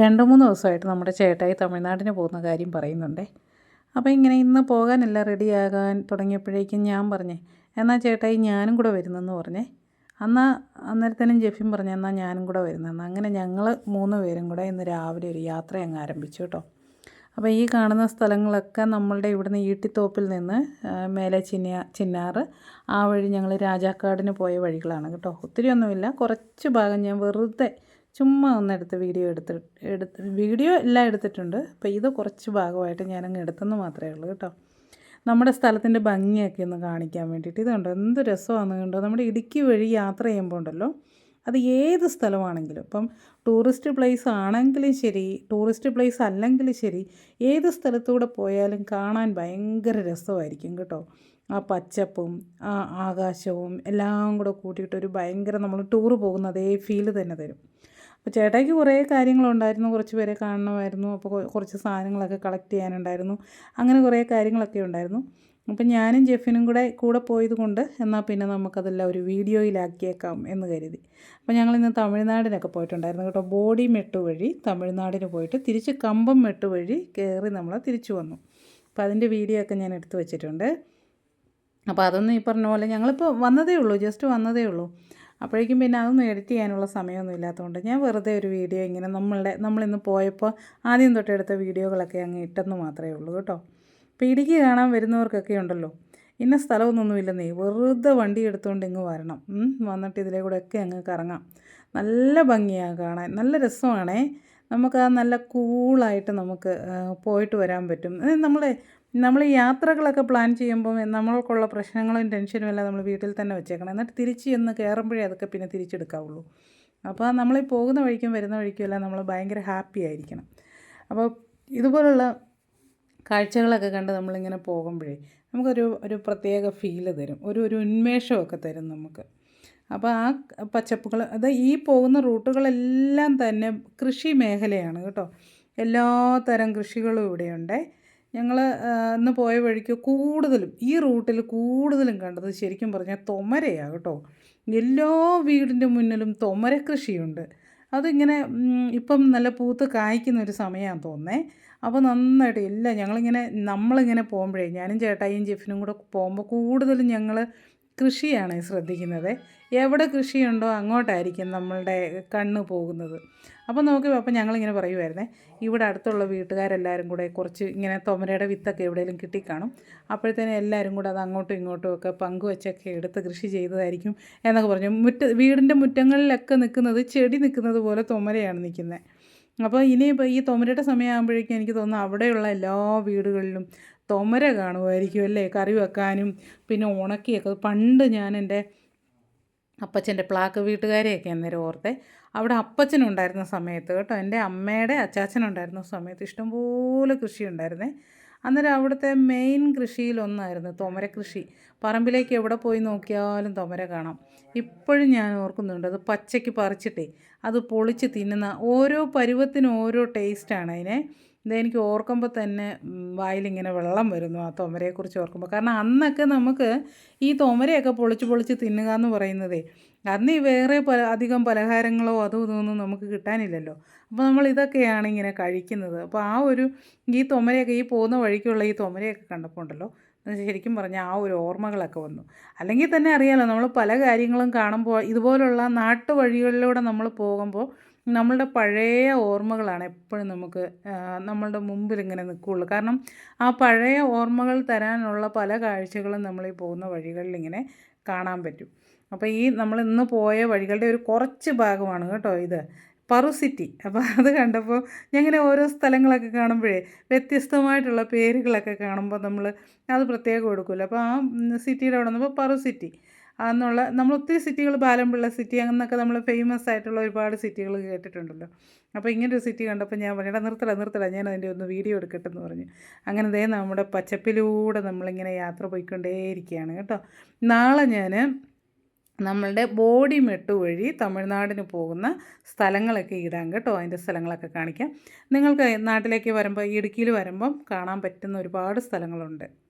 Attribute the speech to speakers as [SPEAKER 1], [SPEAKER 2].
[SPEAKER 1] രണ്ട് മൂന്ന് ദിവസമായിട്ട് നമ്മുടെ ചേട്ടായി തമിഴ്നാടിന് പോകുന്ന കാര്യം പറയുന്നുണ്ടേ. അപ്പോൾ ഇങ്ങനെ ഇന്ന് പോകാനല്ല റെഡിയാകാൻ തുടങ്ങിയപ്പോഴേക്കും ഞാൻ പറഞ്ഞേ എന്നാൽ ചേട്ടായി ഞാനും കൂടെ വരുന്നെന്ന് പറഞ്ഞേ. എന്നാൽ അന്നേരത്തേനും ജെഫിൻ പറഞ്ഞു എന്നാൽ ഞാനും കൂടെ വരുന്നെന്ന്. അങ്ങനെ ഞങ്ങൾ മൂന്ന് പേരും കൂടെ ഇന്ന് രാവിലെ ഒരു യാത്ര അങ്ങ് ആരംഭിച്ചു കേട്ടോ. അപ്പോൾ ഈ കാണുന്ന സ്ഥലങ്ങളൊക്കെ നമ്മളുടെ ഇവിടുന്ന് ഈട്ടിത്തോപ്പിൽ നിന്ന് മേലെ ചിന്ന ചിന്നാറ് ആ വഴി ഞങ്ങൾ രാജാക്കാടിന് പോയ വഴികളാണ് കേട്ടോ. ഒത്തിരി ഒന്നുമില്ല കുറച്ച് ഭാഗം ഞാൻ വെറുതെ ചുമ്മാ ഒന്നെടുത്ത് വീഡിയോ എടുത്ത് എടുത്ത് വീഡിയോ എല്ലാം എടുത്തിട്ടുണ്ട്. അപ്പോൾ ഇത് കുറച്ച് ഭാഗമായിട്ട് ഞാനങ്ങ് എടുത്തെന്ന് മാത്രമേ ഉള്ളൂ കേട്ടോ. നമ്മുടെ സ്ഥലത്തിന്റെ ഭംഗിയൊക്കെ ഒന്ന് കാണിക്കാൻ വേണ്ടിയിട്ട്. ഇതുണ്ട് എന്ത് രസമാണ് കണ്ടോ? നമ്മുടെ ഇടുക്കി വഴി യാത്ര ചെയ്യുമ്പോൾ ഉണ്ടല്ലോ. അത് ഏത് സ്ഥലമാണെങ്കിലും ഇപ്പം ടൂറിസ്റ്റ് പ്ലേസ് ആണെങ്കിലും ശരി ടൂറിസ്റ്റ് പ്ലേസ് അല്ലെങ്കിലും ശരി ഏത് സ്ഥലത്തൂടെ പോയാലും കാണാൻ ഭയങ്കര രസമായിരിക്കും കേട്ടോ. ആ പച്ചപ്പും ആ ആകാശവും എല്ലാം കൂടെ കൂട്ടിയിട്ടൊരു ഒരു ഭയങ്കര നമ്മൾ ടൂറ് പോകുന്ന അതേ ഫീൽ തന്നെ തരും. അപ്പോൾ ചേട്ടായിക്ക് കുറേ കാര്യങ്ങളുണ്ടായിരുന്നു. കുറച്ച് പേരെ കാണണമായിരുന്നു. അപ്പോൾ കുറച്ച് സാധനങ്ങളൊക്കെ കളക്ട് ചെയ്യാനുണ്ടായിരുന്നു. അങ്ങനെ കുറേ കാര്യങ്ങളൊക്കെ ഉണ്ടായിരുന്നു. അപ്പം ഞാനും ജെഫിനും കൂടെ കൂടെ പോയത് കൊണ്ട് എന്നാൽ പിന്നെ നമുക്കതെല്ലാം ഒരു വീഡിയോയിലാക്കിയേക്കാം എന്ന് കരുതി. അപ്പോൾ ഞങ്ങൾ ഇന്ന് തമിഴ്നാടിനൊക്കെ പോയിട്ടുണ്ടായിരുന്നു കേട്ടോ. ബോഡി മെട്ട് വഴി തമിഴ്നാടിന് പോയിട്ട് തിരിച്ച് കമ്പം മെട്ട് വഴി കയറി നമ്മൾ തിരിച്ചു വന്നു. അപ്പോൾ അതിന്റെ വീഡിയോ ഒക്കെ ഞാൻ എടുത്തു വെച്ചിട്ടുണ്ട്. അപ്പോൾ അതൊന്നും ഈ പറഞ്ഞ പോലെ ഞങ്ങളിപ്പോൾ വന്നതേ ഉള്ളൂ. ജസ്റ്റ് വന്നതേ ഉള്ളൂ. അപ്പോഴേക്കും പിന്നെ അതൊന്നും എഡിറ്റ് ചെയ്യാനുള്ള സമയമൊന്നും ഇല്ലാത്തതുകൊണ്ട് ഞാൻ വെറുതെ ഒരു വീഡിയോ ഇങ്ങനെ നമ്മളുടെ നമ്മളിന്ന് പോയപ്പോൾ ആദ്യം തൊട്ടെടുത്ത വീഡിയോകളൊക്കെ അങ്ങ് ഇട്ടെന്ന് മാത്രമേ ഉള്ളൂ കേട്ടോ. അപ്പോൾ ഇടുക്കി കാണാൻ വരുന്നവർക്കൊക്കെ ഉണ്ടല്ലോ. ഇന്ന സ്ഥലമൊന്നുമില്ല നീ വെറുതെ വണ്ടി എടുത്തുകൊണ്ട് ഇങ്ങ് വരണം. വന്നിട്ട് ഇതിലെ കൂടെയൊക്കെ അങ്ങ് കറങ്ങാം. നല്ല ഭംഗിയാണ് കാണാൻ. നല്ല രസമാണേ. നമുക്ക് ആ നല്ല കൂളായിട്ട് നമുക്ക് പോയിട്ട് വരാൻ പറ്റും. നമ്മൾ നമ്മൾ യാത്രകളൊക്കെ പ്ലാൻ ചെയ്യുമ്പോൾ നമ്മൾക്കുള്ള പ്രശ്നങ്ങളും ടെൻഷനും എല്ലാം നമ്മൾ വീട്ടിൽ തന്നെ വെച്ചേക്കണം. എന്നിട്ട് തിരിച്ച് ചെന്ന് കയറുമ്പോഴേ അതൊക്കെ പിന്നെ തിരിച്ചെടുക്കാവുള്ളൂ. അപ്പോൾ നമ്മൾ പോകുന്ന വഴിക്കും വരുന്ന വഴിക്കും എല്ലാം നമ്മൾ ഭയങ്കര ഹാപ്പി ആയിരിക്കണം. അപ്പോൾ ഇതുപോലുള്ള കാഴ്ചകളൊക്കെ കണ്ട് നമ്മളിങ്ങനെ പോകുമ്പോഴേ നമുക്കൊരു ഒരു പ്രത്യേക ഫീൽ തരും. ഒരു ഒരു ഉന്മേഷമൊക്കെ തരും നമുക്ക്. അപ്പോൾ ആ പച്ചപ്പുകൾ അത് ഈ പോകുന്ന റൂട്ടുകളെല്ലാം തന്നെ കൃഷി മേഖലയാണ് കേട്ടോ. എല്ലാ തരം കൃഷികളും ഇവിടെയുണ്ട്. ഞങ്ങൾ ഇന്ന് പോയ വഴിക്ക് കൂടുതലും ഈ റൂട്ടിൽ കൂടുതലും കണ്ടത് ശരിക്കും പറഞ്ഞാൽ തൊമരയാണ് കേട്ടോ. എല്ലാ വീടിന്റെ മുന്നിലും തൊമര കൃഷിയുണ്ട്. അതിങ്ങനെ ഇപ്പം നല്ല പൂത്ത് കായ്ക്കുന്ന ഒരു സമയമാണ് തോന്നേ. അപ്പോൾ നന്നായിട്ട് ഇല്ല ഞങ്ങളിങ്ങനെ നമ്മളിങ്ങനെ പോകുമ്പോഴേ ഞാനും ചേട്ടായിയും ജെഫിനും കൂടെ പോകുമ്പോൾ കൂടുതലും ഞങ്ങൾ കൃഷിയാണ് ശ്രദ്ധിക്കുന്നത്. എവിടെ കൃഷിയുണ്ടോ അങ്ങോട്ടായിരിക്കും നമ്മളുടെ കണ്ണ് പോകുന്നത്. അപ്പോൾ നോക്കി അപ്പോൾ ഞങ്ങളിങ്ങനെ പറയുമായിരുന്നേ ഇവിടെ അടുത്തുള്ള വീട്ടുകാരെല്ലാവരും കൂടെ കുറച്ച് ഇങ്ങനെ തൊമരയുടെ വിത്തൊക്കെ എവിടെയെങ്കിലും കിട്ടിക്കാണും. അപ്പോഴത്തേനും എല്ലാവരും കൂടെ അത് അങ്ങോട്ടും ഇങ്ങോട്ടും ഒക്കെ പങ്കുവച്ചൊക്കെ എടുത്ത് കൃഷി ചെയ്തതായിരിക്കും എന്നൊക്കെ പറഞ്ഞു. മുറ്റ വീടിന്റെ മുറ്റങ്ങളിലൊക്കെ നിൽക്കുന്നത് ചെടി നിൽക്കുന്നത് പോലെ തൊമരയാണ് നിൽക്കുന്നത്. അപ്പോൾ ഇനിയിപ്പോൾ ഈ തൊമരയുടെ സമയമാകുമ്പോഴേക്കും എനിക്ക് തോന്നുന്നു അവിടെയുള്ള എല്ലാ വീടുകളിലും തൊമര കാണുമായിരിക്കും അല്ലേ? കറി വെക്കാനും പിന്നെ ഉണക്കിയൊക്കെ. പണ്ട് ഞാൻ എന്റെ അപ്പച്ചന്റെ പ്ലാക്ക് വീട്ടുകാരെയൊക്കെ അന്നേരം ഓർത്തെ. അവിടെ അപ്പച്ചനുണ്ടായിരുന്ന സമയത്ത് കേട്ടോ എന്റെ അമ്മയുടെ അച്ചാച്ചനുണ്ടായിരുന്ന സമയത്ത് ഇഷ്ടംപോലെ കൃഷി ഉണ്ടായിരുന്നേ അന്നേരം അവിടുത്തെ മെയിൻ കൃഷിയിലൊന്നായിരുന്നു തൊമര കൃഷി. പറമ്പിലേക്ക് എവിടെ പോയി നോക്കിയാലും തൊമര കാണാം. ഇപ്പോഴും ഞാൻ ഓർക്കുന്നുണ്ട് അത് പച്ചയ്ക്ക് പറിച്ചിട്ടേ അത് പൊളിച്ച് തിന്നുന്ന ഓരോ പരുവത്തിനും ഓരോ ടേസ്റ്റാണ് അതിനെ. ഇതെനിക്ക് ഓർക്കുമ്പോൾ തന്നെ വായിലിങ്ങനെ വെള്ളം വരുന്നു ആ തൊമരയെക്കുറിച്ച് ഓർക്കുമ്പോൾ കാരണം അന്നൊക്കെ നമുക്ക് ഈ തൊമരയൊക്കെ പൊളിച്ച് പൊളിച്ച് തിന്നുക എന്ന് പറയുന്നതേ അന്ന് ഈ വേറെ പല അധികം പലഹാരങ്ങളോ അതും ഇതൊന്നും നമുക്ക് കിട്ടാനില്ലല്ലോ. അപ്പോൾ നമ്മൾ ഇതൊക്കെയാണ് ഇങ്ങനെ കഴിക്കുന്നത്. അപ്പോൾ ആ ഒരു ഈ തൊമരയൊക്കെ ഈ പോകുന്ന വഴിക്കുള്ള ഈ തൊമരയൊക്കെ കണ്ടപ്പോൾ ഉണ്ടല്ലോ ശരിക്കും പറഞ്ഞാൽ ആ ഒരു ഓർമ്മകളൊക്കെ വന്നു. അല്ലെങ്കിൽ തന്നെ അറിയാമല്ലോ നമ്മൾ പല കാര്യങ്ങളും കാണുമ്പോൾ ഇതുപോലുള്ള നാട്ടുവഴികളിലൂടെ നമ്മൾ പോകുമ്പോൾ നമ്മളുടെ പഴയ ഓർമ്മകളാണ് എപ്പോഴും നമുക്ക് നമ്മളുടെ മുമ്പിൽ ഇങ്ങനെ നിൽക്കുകയുള്ളൂ. കാരണം ആ പഴയ ഓർമ്മകൾ തരാനുള്ള പല കാഴ്ചകളും നമ്മൾ ഈ പോകുന്ന വഴികളിൽ ഇങ്ങനെ കാണാൻ പറ്റും. അപ്പോൾ ഈ നമ്മൾ ഇന്ന് പോയ വഴികളുടെ ഒരു കുറച്ച് ഭാഗമാണ് കേട്ടോ ഇത്. പറു സിറ്റി. അപ്പോൾ അത് കണ്ടപ്പോൾ ഞങ്ങനെ ഓരോ സ്ഥലങ്ങളൊക്കെ കാണുമ്പോഴേ വ്യത്യസ്തമായിട്ടുള്ള പേരുകളൊക്കെ കാണുമ്പോൾ നമ്മൾ അത് പ്രത്യേകം കൊടുക്കില്ല അപ്പോൾ ആ സിറ്റിയുടെ അവിടെ നിന്നപ്പോൾ പറു സിറ്റി. എന്നുള്ള നമ്മൾ ഒത്തിരി സിറ്റികൾ ബാലംപിള്ള സിറ്റി എന്നൊക്കെ നമ്മൾ ഫേമസ് ആയിട്ടുള്ള ഒരുപാട് സിറ്റികൾ കേട്ടിട്ടുണ്ടല്ലോ. അപ്പോൾ ഇങ്ങനെ ഒരു സിറ്റി കണ്ടപ്പോൾ ഞാൻ പറഞ്ഞാൽ നിർത്തല നിർത്തല ഞാൻ അതിന്റെ ഒന്ന് വീഡിയോ എടുക്കട്ടെ എന്ന് പറഞ്ഞു. അങ്ങനെ ദേ നമ്മുടെ പച്ചപ്പിലൂടെ നമ്മളിങ്ങനെ യാത്ര പോയിക്കൊണ്ടേയിരിക്കുകയാണ് കേട്ടോ. നാളെ ഞാൻ നമ്മളുടെ ബോഡി മെട്ട് വഴി തമിഴ്നാടിന് പോകുന്ന സ്ഥലങ്ങളൊക്കെ ഇടാം കേട്ടോ. അതിന്റെ സ്ഥലങ്ങളൊക്കെ കാണിക്കാം. നിങ്ങൾക്ക് നാട്ടിലേക്ക് വരുമ്പോൾ ഇടുക്കിയിൽ വരുമ്പം കാണാൻ പറ്റുന്ന ഒരുപാട് സ്ഥലങ്ങളുണ്ട്.